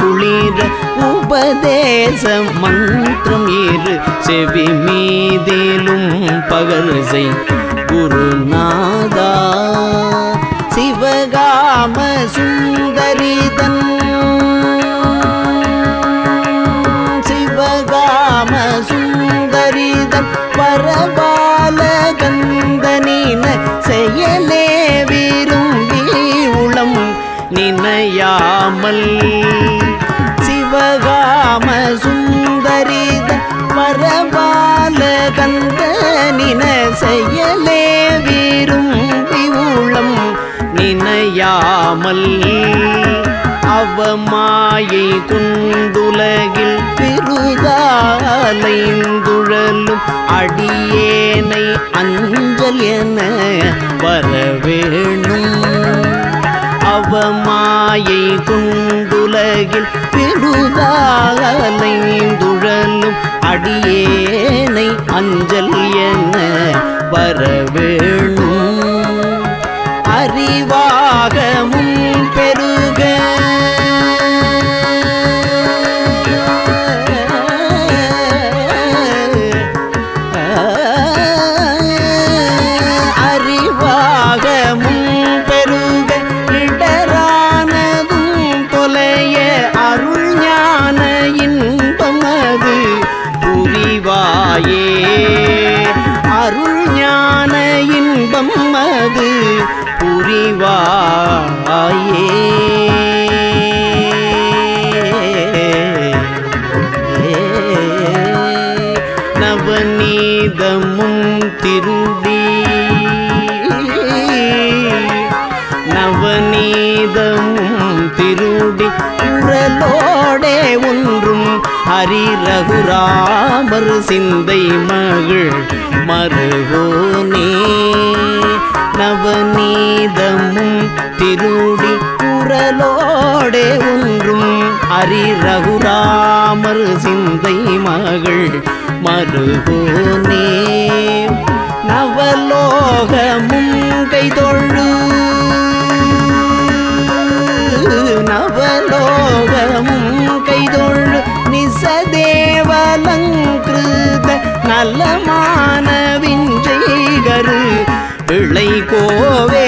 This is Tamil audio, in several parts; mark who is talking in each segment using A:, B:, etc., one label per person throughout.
A: குளிர உபதேச மந்திரம் இரு செவி மீதிலும் பகர்சை குருநாதா சிவகாம சுந்தரிதன். சிவகாம சுந்தரிதன் பரபால கந்தனின செயலே நினையாமல் சிவகாம சுந்தரித பரபால கந்தனின செயலே விரும்பி உளம் நினையாமல் அவமாயை குண்டுலகில் பெருதாலைந்துழலும் அடியேனை அஞ்சல் என வரவேணும். அவமாயை கொண்டுலகில் பெருதாலைந்துழலும் அடியேனை அஞ்சல் என வரவே திருடி. நவநீதமும் திருடி குரலோடே ஒன்றும் ஹரி ரகுராமர் சிந்தை மகள் மருகோனே நவநீதமும் திருடி குரலோடே ஒன்றும் ஹரி ரகுராமர் சிந்தை மகள் மருகோனே நவலோகமும் கைதொழு. நவலோகமும் கைதொழு. நிசதேவலங்கிருத நலமான விஞ்சைகரு பிள்ளை கோவே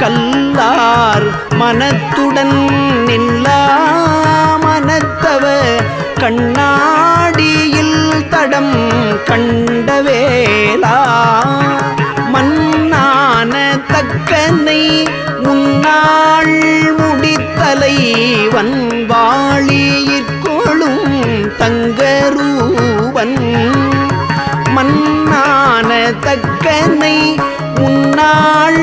A: கல்லார் மனத்துடன் நில்லா மனத்தவ கண்ணாடியில் தடம் கண்டவேலா மன்னான தக்கனை உன்னாள் முடித்தலை வன்வாளியிற்கொழும் தங்கரூவன். மன்னான தக்கனை உன்னாள்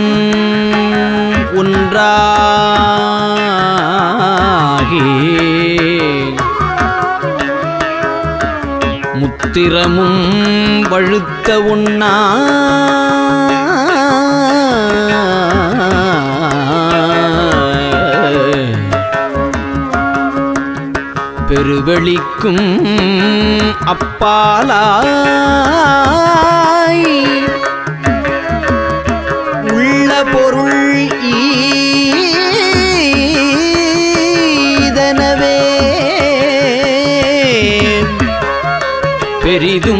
A: ஒன்றாகி முத்திரமும் வழுத்த உண்ணா. பெருவெளிக்கும் அப்பாலாய். பெரிதும்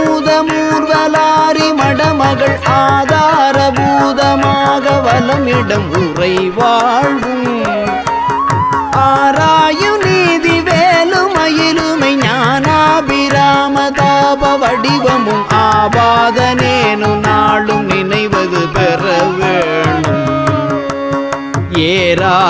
A: மூர்வலாரி மடமகள் ஆதார பூதமாக வலமிடம் உரை வாழ்வும்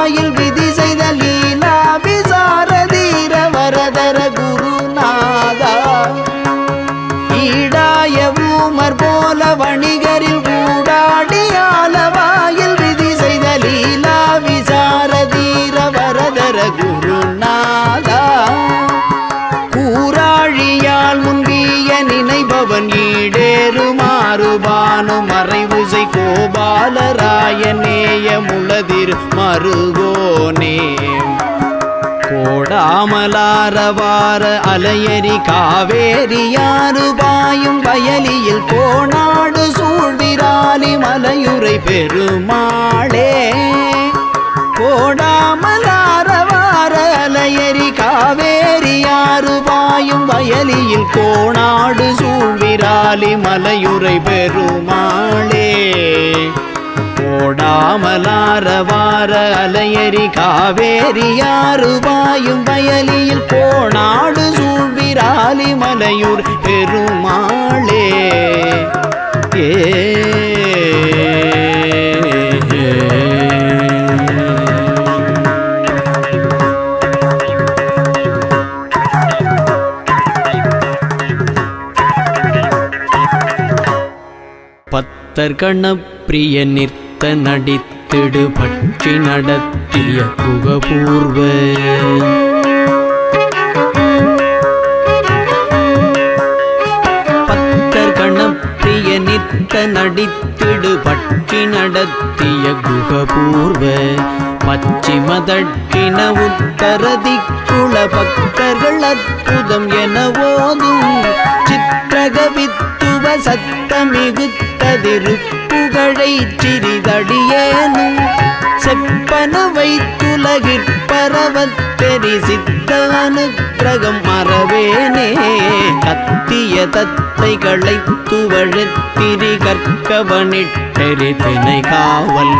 A: வாயில் விதி செய்த லீலா விசாரதீர வரதர குருநாதா. ஈடாய ஊமர் போல வணிகரில் ஊடாடியால வாயில் விதி செய்த லீலா விசாரதீர வரதர குருநாதா. கூறாழியால் முன்பிய நினைபவன் ஈடேறுமாறுபானு மறைவுசை கோபாலராய நீர் மருகோனே கோடாமலாரவார அலையரி காவேரி யாரு பாயும் வயலியில் கோணாடு சூழ்விராலி மலையுரை பெருமாளே. கோடாமலாரவார அலையரி காவேரி யாரு பாயும் வயலியில் கோணாடு சூழ்விராலி மலையுரை பெருமாளே. போடாமலார கோடாமலாரவார அலையரி காவேரியாறு பாயும் வயலியில் போனாடு சூழ்விராலி மலையூர் பெருமாளே. ஏ. பத்தர் கணப்பிரிய நடித்த நடித்திடு பற்றி நடத்திய புகபூர்வ பத்தர் கணப்பிரிய நடித்திடு பற்றி நடத்திய குகபூர்வ பச்சிமதட்டின உத்தரதிக்குள பக்தர்கள் அற்புதம் என ஓதும். சித்திரக வித்துவ சத்தமிகுத்ததிரு புகழை சிறிதடியேனும் செப்பன வைத்துலகிற்பரவத் தெரி சித்தானுக்கிரகம் மறவேனே. கத்திய தத்தைகளை துவழத்திரி கற்கவனிட்டெறி திணை காவல்.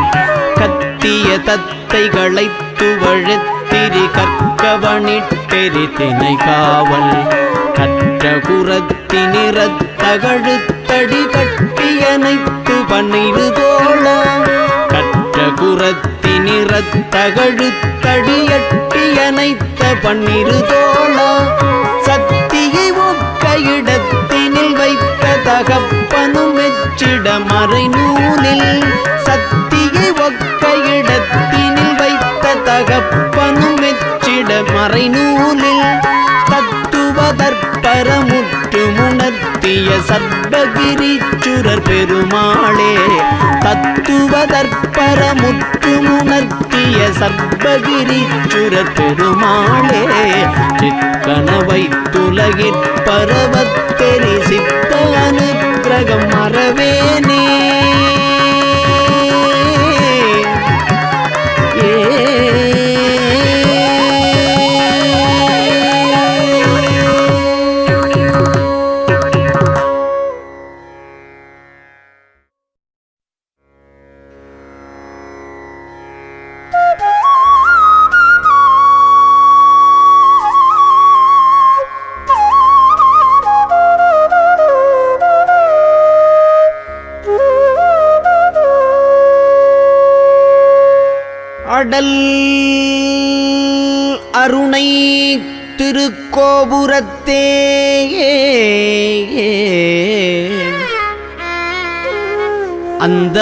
A: கத்திய தத்தைகளை துவழத்திரி கற்கவனிட்டெறி திணை காவல். கற்ற குரத்தினிறத்தகழுத்தடி கட்டியனைத்து பன்னிரு தோழ கற்ற குரத்தி குரத்தினிறத்தகழுத்தடியட்டியனைத்த பன்னிரு தோழ சக்தியை ஒக்க இடத்தினில் வைத்த தகப்பனும் வெச்சிட மறை நூலில் சக்தியை ஒக்க இடத்தினில் வைத்த தகப்பனும் வெச்சிட மறை நூலில் தத்துவதற்பரமுற்று முணர்த்திய சர்வகிரிச்சுரர் பெருமாளே தத்துவதற்பரமுற்று முணர்த்திய சர்வகிரிச்சுரர் பெருமாளே சிக்கனவை துலகிற்பரவத்தெரி சித்த அனுக்கிரகம் மறவே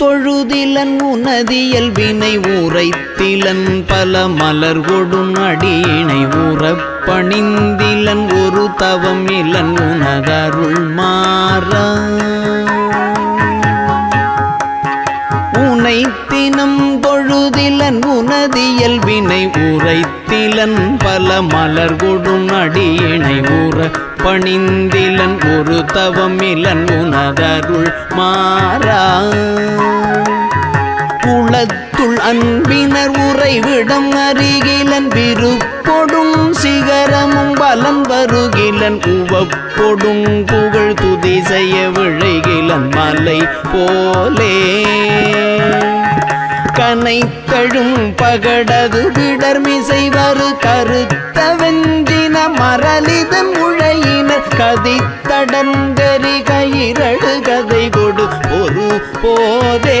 A: தொழுதிலன் உனதியல் வினை ஊரைத்திலன் பல மலர் கொடும் அடியினை ஊறப்பணிந்திலன் ஒரு தவம் இலன் உனதருள் மாறா. உனை தினம் தொழுதிலன் உனதியல் வினை உரைத்திலன் பல மலர் கொடும் அடியினை ஊற பணிந்திலன் ஒரு தவமிலன் உனதருள் மாறா. குளத்துள் அன்பினர் உறைவிடம் அருகிலன் விருப்பொடும் சிகரமும் பலம் வருகிலன் உவப்பொடும் புகழ் துதி செய்ய விழைகிலன் மலை போலே. கனைத்தழும் பகடது விடர்மிசை வரு கருத்த வெஞ்சின மரலிதன் உழையினர் கதித்தடங்கரி கயிரடு கதை கொடு ஒரு போதே.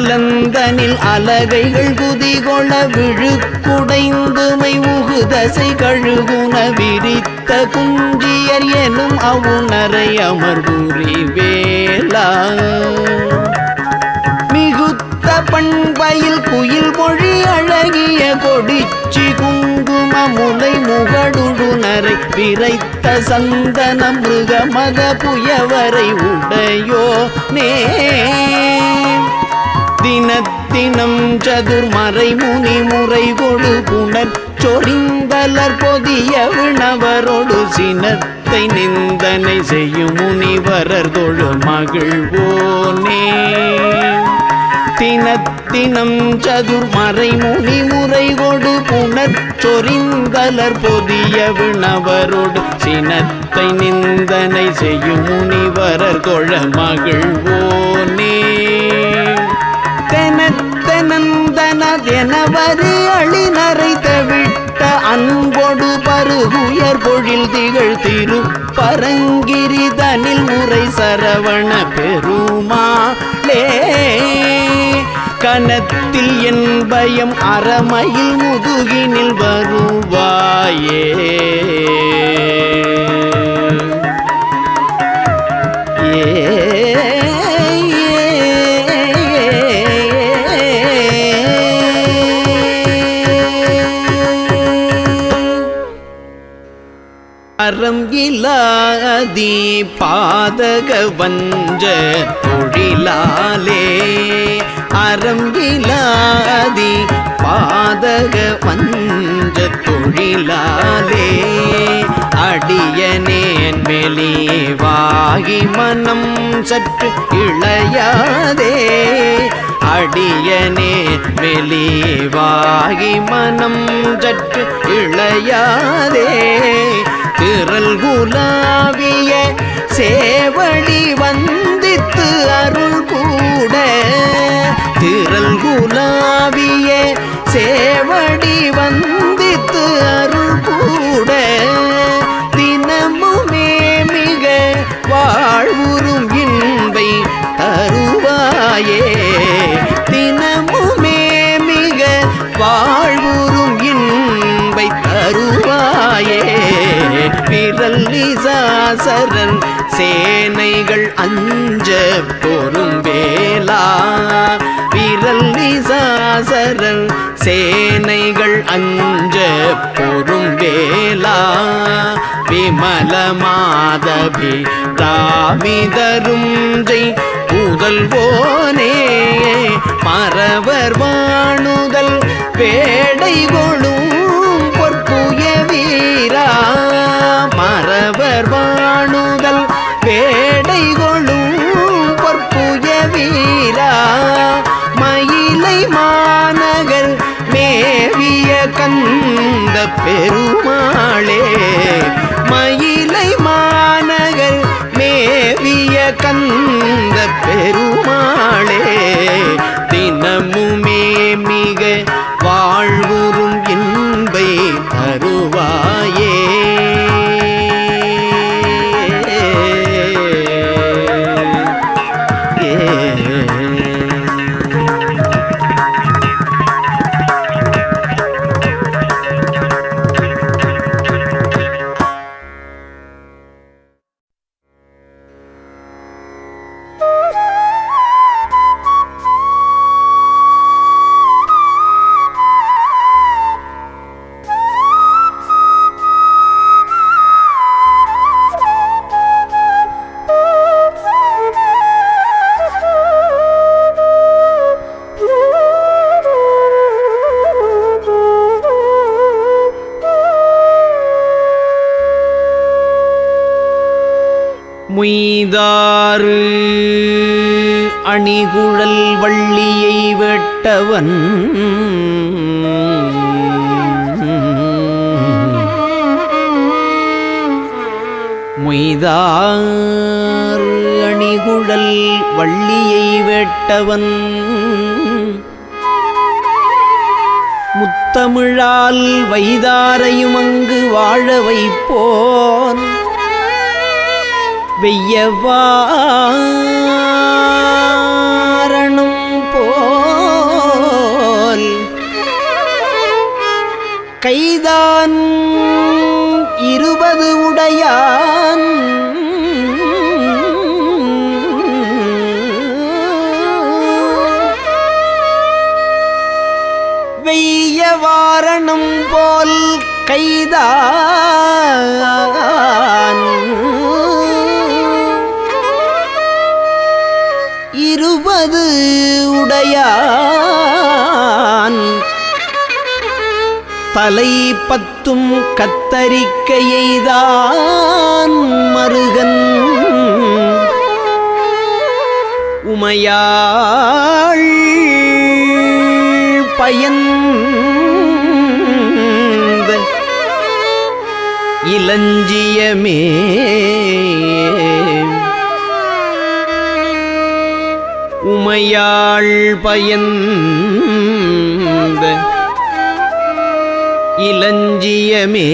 A: அலந்தனில் அலகைகள் குதிகொள விழுக்குடைந்துமை உகுதசை கழுகுன விரித்த குஞ்சியர் எனும் அவுணரை அமர்புரி வேலா. மிகுத்த பண்பையில் குயில் மொழி அழகிய கொடிச்சி குங்கும முலை முகடுடுனரை விரைத்த சந்தன மிருகமத புயவரை உடையோ நே. தினத்தினம் சதுர்மறை முனி முறை கொடு புணர் சொரிந்தலர் பொதிய விணவரோடு சினத்தை நிந்தனை செய்யும் முனிவரர் தொழு மகிழ்வோனே. தினத்தினம் சதுர்மறை முனி முறை கொடு புணர் சொரிந்தலர் பொதிய விணவரோடு சினத்தை நிந்தனை செய்யும் முனிவரர் தொழ மகிழ்வோ பருகுயர் பொழில் திகழ் திரு பரங்கிரிதனில் முறை சரவண பெருமாளே கனத்தில் என் பயம் அறமையில் முதுகினில் வருவாயே. ஏ. அறம் இலாதி பாதக வஞ்ச தொழிலாலே. அறம் இலாதி பாதக வஞ்ச தொழிலாலே. அடியனேன் மெலிவாகி மனம் சற்று இளையாதே. அடியனே மெலிவாகி மனம் சற்று இளையாதே. திரள் குலாவிய சேவடி வந்தித்து அருள் கூட. திரள் குலாவிய சேவடி வந்தித்து அருள் தாயே தினமுமே மிக வாழ்வுறும் இன்பை தருவாயே. விரல் நிசாசரன் சேனைகள் அஞ்ச பொறும் வேலா விரல் நிசாசரன் சேனைகள் அஞ்ச பொறும் வேலா விமல மாதவி ராமிதரும் ஜெய் புதல்வோனே மறவர் வாணுதல் பேடை கொழும் பொற்புய வீரா. மறவர் வாணுதல் பேடை கொழும் பொற்புய வீரா. மயிலை மாநகர் மேவிய கந்த பெருமாளே. மணிகுழல் வள்ளியை வெட்டவன். முய்தாறு அணிகுழல் வள்ளியை வெட்டவன். முத்தமிழால் வைதாரையும் அங்கு வாழ வைப்போன். வெய்யவா கைதான் இருபது உடையான். வெய்ய வாரணம் போல் கைதான். இருபது உடையான். தலை பத்தும் கத்தரிக்கையைதான் மருகன். உமையாள் பயந்த இளஞ்சியமே உமையாள் பயன் இளஞ்சியமே.